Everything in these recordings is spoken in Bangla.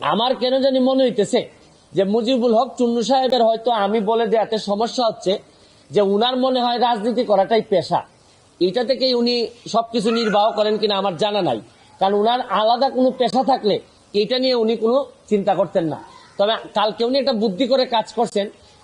আমার কেন জানি মনে হইতেছে যে মুজিবুল হক চুন্নু সাহেবের হয়তো আমি বলে যে এত সমস্যা হচ্ছে, যে উনার মনে হয় রাজনীতি করাটাই পেশা। এটা থেকেই উনি সবকিছু নির্বাহ করেন কিনা আমার জানা নাই। কারণ উনার আলাদা কোনো পেশা থাকলে এটা নিয়ে উনি কোনো চিন্তা করতেন না। তবে কালকে উনি একটা বুদ্ধি করে কাজ করছেন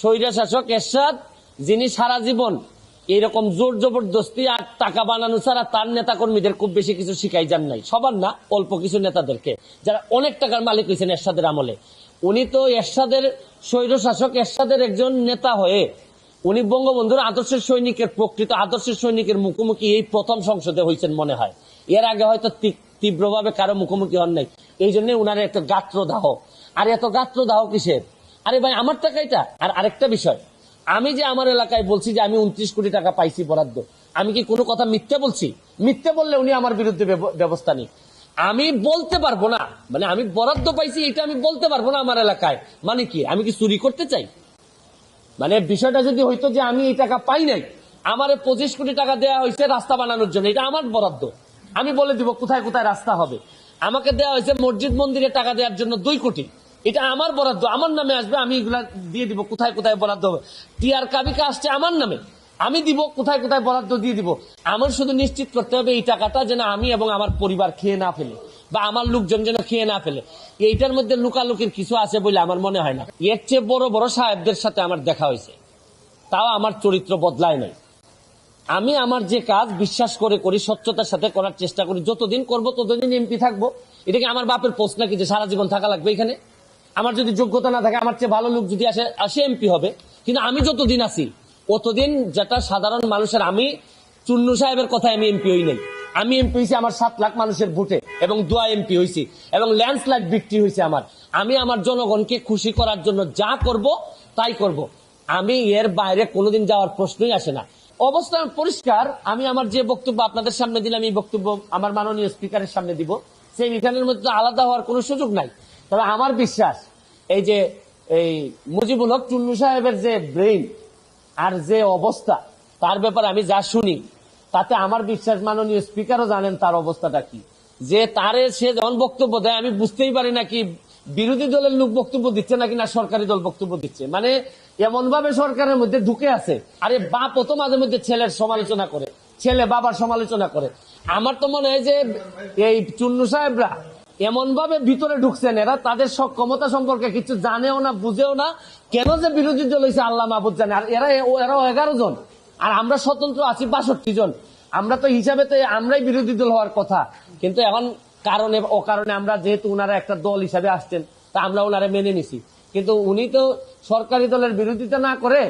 স্বৈরা শাসক এরশাদ, যিনি সারা জীবন এরকম জোর জবরদস্তি আর টাকা বানানো ছাড়া তার নেতা কর্মীদের খুব বেশি কিছু শিখাই যান নাই। সবার না, অল্প কিছু নেতাদেরকে। যারা অনেক টাকার মালিক হয়েছেন এরশাদের আমলে। উনি তো এরশাদের, স্বৈর শাসক এরশাদের একজন নেতা হয়ে উনি বঙ্গবন্ধুর আদর্শের সৈনিকের প্রকৃত আদর্শের সৈনিকের মুখোমুখি এই প্রথম সংসদে হয়েছেন মনে হয়। এর আগে হয়তো তীব্রভাবে কারও মুখোমুখি হন নাই। এই জন্য উনার একটা গাত্রদাহ। আর এত গাত্রদাহ কিসের? আরে ভাই, আমার টাকা এটা। আর আরেকটা বিষয়, আমি যে আমার এলাকায় বলছি যে আমি উনত্রিশ কোটি টাকা পাইছি বরাদ্দ, আমি কি কোনো কথা মিথ্যে বলছি? মিথ্যে বললে উনি আমার বিরুদ্ধে ব্যবস্থা নিক। আমি বলতে পারব না মানে আমি বরাদ্দ পাইছি, এটা আমি বলতে পারব না আমার এলাকায়। মানে কি, আমি কি চুরি করতে চাই? মানে বিষয়টা যদি হইতো যে আমি এই টাকা পাই নাই, আমার পঁচিশ কোটি টাকা দেওয়া হয়েছে রাস্তা বানানোর জন্য, এটা আমার বরাদ্দ। আমি বলে দিব কোথায় কোথায় রাস্তা হবে। আমাকে দেওয়া হয়েছে মসজিদ মন্দিরে টাকা দেওয়ার জন্য দুই কোটি। এটা আমার বরাদ্দ, আমার নামে আসবে, আমি এগুলা দিয়ে দিব, কোথায় কোথায় বরাদ্দ হবে? টিআর কাবিকা আসছে আমার নামে, আমি দিব, কোথায় কোথায় বরাদ্দ দিয়ে দিব? আমার শুধু নিশ্চিত করতে হবে এই টাকাটা যেন আমি এবং আমার পরিবার খেয়ে না ফেলে, বা আমার লোকজন যেন খেয়ে না ফেলে। এইটার মধ্যে লুকালুকির কিছু আছে বলে আমার মনে হয় না। এর চেয়ে বড় বড় সাহেবদের সাথে আমার দেখা হয়েছে। তাও আমার চরিত্র বদলায় নাই। আমি আমার যে কাজ বিশ্বাস করে করি, স্বচ্ছতার সাথে করার চেষ্টা করি, যতদিন করব ততদিন এমপি থাকব। এটা কি আমার বাপের পোস্ট নাকি যে সারা জীবন থাকা লাগবে এখানে? আমার যদি যোগ্যতা না থাকে, আমার চেয়ে ভালো লোক যদি আসে আসে এমপি হবে। কিন্তু আমি যতদিন আছি, অতদিন যেটা সাধারণ মানুষের, আমি চুন্নু সাহেবের কথা আমি এমপি হই নাই। আমি এমপি হয়েছি আমার সাত লাখ মানুষের ভোটে এবং দোয়া এমপি হয়েছি এবং ল্যান্ডস্লাইড বিক্রি হয়েছে আমার। আমি আমার জনগণকে খুশি করার জন্য যা করব, তাই করব। আমি এর বাইরে কোনোদিন যাওয়ার প্রশ্নই আসে না। অবস্থা পরিষ্কার। আমি আমার যে বক্তব্য আপনাদের সামনে দিলাম, এই বক্তব্য আমার মাননীয় স্পিকারের সামনে দিব। সেই মিটানের মধ্যে আলাদা হওয়ার কোনো সুযোগ নাই। তবে আমার বিশ্বাস, এই যে, এই মুজিবুল হক চুন্নু সাহেবের যে ব্রেইন আর যে অবস্থা, তার ব্যাপারে আমি যা শুনি, তাতে আমার বিশ্বাস মাননীয় স্পিকারও জানেন তার অবস্থাটা কি। যে তারে সে যখন বক্তব্য দেয়, আমি বুঝতেই পারি না কি বিরোধী দলের লোক বক্তব্য দিচ্ছে নাকি না সরকারি দল বক্তব্য দিচ্ছে। মানে এমন ভাবে সরকারের মধ্যে ঢুকে আছে, আরে বাপ তো মাঝে মধ্যে ছেলের সমালোচনা করে, ছেলে বাবার সমালোচনা করে। আমার তো মনে হয় যে এই চুন্নু সাহেবরা এমন ভাবে ভিতরে ঢুকছেন এরা, তাদের সক্ষমতা সম্পর্কে কিছু জানেও না, বুঝেও না, কেন যে বিরোধী দল হয়েছে আল্লাহ মাহবুদ জানে। আর এরা এরাও এগারো জন। আর আমরা স্বতন্ত্র আছি বাষট্টি জন। আমরা তো হিসাবে তো আমরাই বিরোধী দল হওয়ার কথা। কিন্তু এখন কারণে ও কারণে আমরা যেহেতু ওনারা একটা দল হিসাবে আসছেন, তা আমরা ওনারা মেনে নিছি। কিন্তু উনি তো সরকারি দলের বিরোধিতা না করে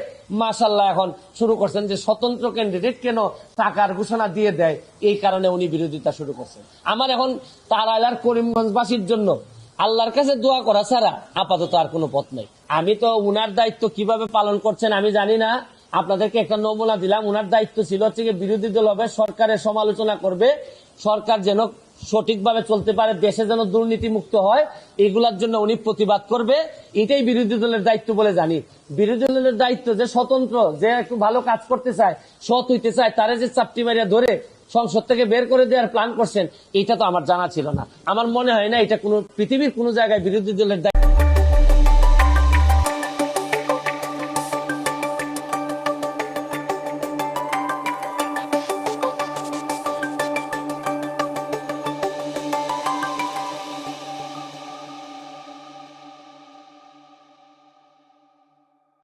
মাসাল্লাহ এখন শুরু করছেন যে স্বতন্ত্র ক্যান্ডিডেট কেন টাকার ঘোষণা দিয়ে দেয়? এই কারণে উনি বিরোধিতা শুরু করছেন। আমার এখন তারাইলার করিমগঞ্জবাসীর জন্য আল্লাহর কাছে দোয়া করা ছাড়া আপাতত আর কোনো পথ নেই। আমি তো উনার দায়িত্ব কীভাবে পালন করছেন আমি জানি না। আপনাদেরকে একটা নমুনা দিলাম। উনার দায়িত্ব ছিল হচ্ছে বিরোধী দল হবে, সরকারের সমালোচনা করবে। সরকার যেন সঠিকভাবে চলতে পারে, দেশে যেন দুর্নীতি মুক্ত হয়, এগুলার জন্য উনি প্রতিবাদ করবে। এটাই বিরোধী দলের দায়িত্ব বলে জানি। বিরোধী দলের দায়িত্ব যে স্বতন্ত্র, যে একটু ভালো কাজ করতে চায়, সৎ হইতে চায়, তারা যে চাপটি মারিয়া ধরে সংসদ থেকে বের করে দেওয়ার প্ল্যান করছেন, এটা তো আমার জানা ছিল না। আমার মনে হয় না এটা কোনো, পৃথিবীর কোনো জায়গায় বিরোধী দলের